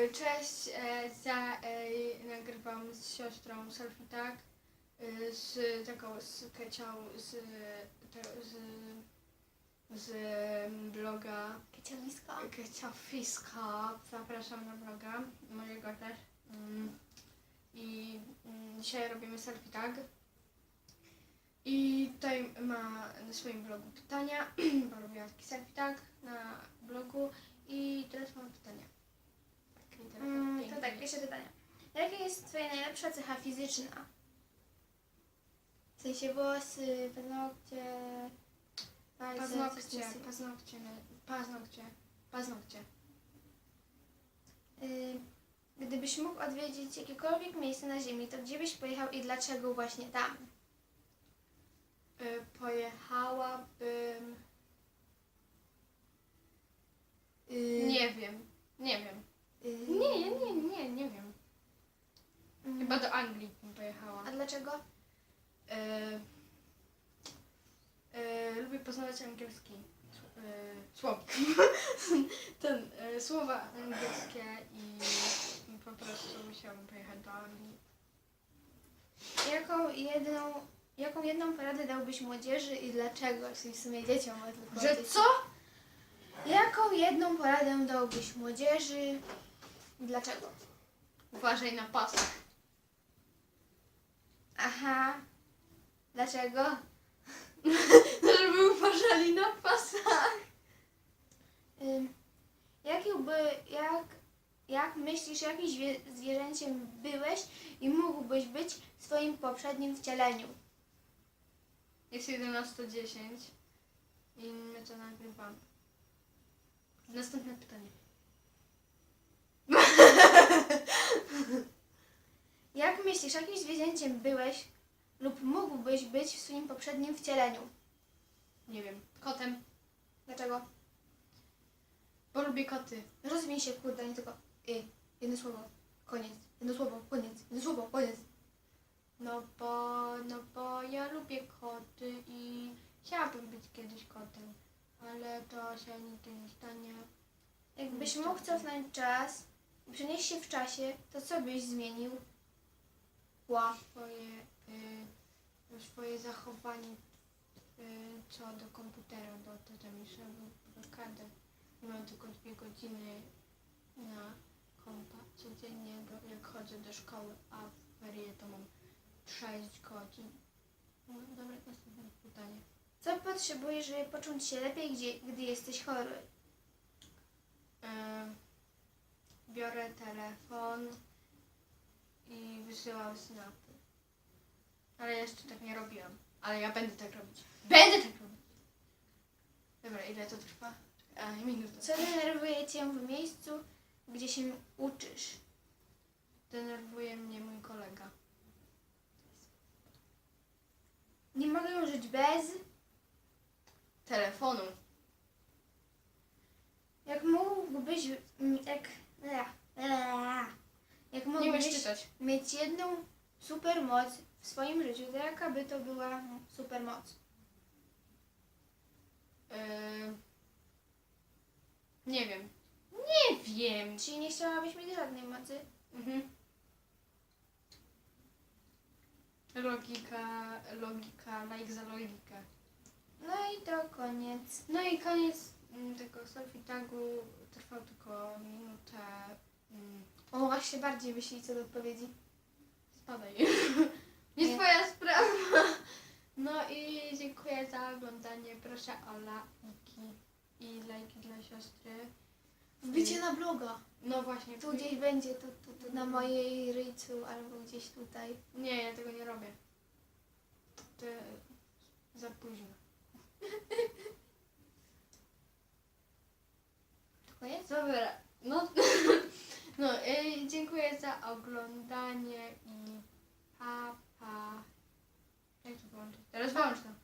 E, Cześć, e, ja e, nagrywam z siostrą selfie tak, z taką z Kecią z, z, z bloga Kieciowisko. Kecia Fiska. Zapraszam na bloga mojego też. Mm, I mm, dzisiaj robimy selfie tag. I tutaj ma na swoim blogu pytania, bo robiła taki selfie tag na blogu i teraz mam pytania. Tak, i teraz Mm, to pięknie. tak, pierwsze pytanie. Jaka jest Twoja najlepsza cecha fizyczna? W sensie włosy, paznokcie, palce, Paznokcie, paznokcie, paznokcie, paznokcie. Y, Gdybyś mógł odwiedzić jakiekolwiek miejsce na Ziemi, to gdzie byś pojechał i dlaczego właśnie tam? Y, Pojechałabym. Y, Nie wiem, nie wiem. y, Nie, ja nie, nie, nie wiem. mm, Chyba do Anglii bym pojechała. A dlaczego? E, e, lubię poznawać angielski. E, słowo. Ten, e, słowa angielskie i, po prostu musiałabym pojechać do Anglii. Jaką jedną, jaką jedną poradę dałbyś młodzieży i dlaczego? Czyli w sumie dzieciom, ale tylko Że co? Jaką jedną poradę dałbyś młodzieży i dlaczego? Uważaj na pasach. Aha. Dlaczego? Żeby uważali na pasach. Ym, jaki by, jak, jak myślisz, jakim zwie, zwierzęciem byłeś i mógłbyś być w swoim poprzednim wcieleniu? Jest 11.10 i my to nagrywamy. Następne pytanie. Jak myślisz, jakim zwierzęciem byłeś lub mógłbyś być w swoim poprzednim wcieleniu? Nie wiem. Kotem. Dlaczego? Bo lubię koty. Rozwij się, kurde, nie tylko y, jedno słowo, koniec, jedno słowo, koniec, jedno słowo, koniec. No bo, no bo ja lubię koty i chciałabym być kiedyś kotem, ale to się nigdy nie stanie. Jakbyś mógł cofnąć czas i przenieść się w czasie, to co byś zmienił? Ła. Swoje zachowanie co do komputera, bo to tam jeszcze blokadę. Mam tylko dwie godziny na kompa codziennie, do, jak chodzę do szkoły, a w ferie to mam 6 godzin. No dobra, następne pytanie. Co potrzebujesz, żeby poczuć się lepiej, gdzie, gdy jesteś chory? Em, biorę telefon i wysyłam snapy. Ale jeszcze tak nie robiłam. Ale ja będę tak robić. Będę tak robić! Dobra, ile to trwa? A, minutę. Co denerwuje cię w miejscu, gdzie się uczysz? Denerwuje mnie mój kolega. Nie mogę żyć bez. Telefonu. Jak mógłbyś. Jak. Jak mógłbyś mieć jedną super moc w swoim życiu, to jaka by to była super moc? Em, nie wiem. Nie wiem. Czyli nie chciałabyś mieć żadnej mocy? Mhm. Logika, logika, like za logikę. No i to koniec. No i koniec mm, tego selfie tagu trwał tylko minutę. Mm, O, się bardziej wyślić co do odpowiedzi. Spadaj. Nie Nie. twoja sprawa. No i dziękuję za oglądanie. Proszę o lajki i lajki dla siostry. Wbicie na bloga. No właśnie. Tu gdzieś będzie, to, to, to na mojej ryjcu albo gdzieś tutaj. Nie, ja tego nie robię. To za późno. To koniec? Dobra, no, no y, dziękuję za oglądanie i pa, pa. Jak to wyłączyć? Teraz wyłącz to.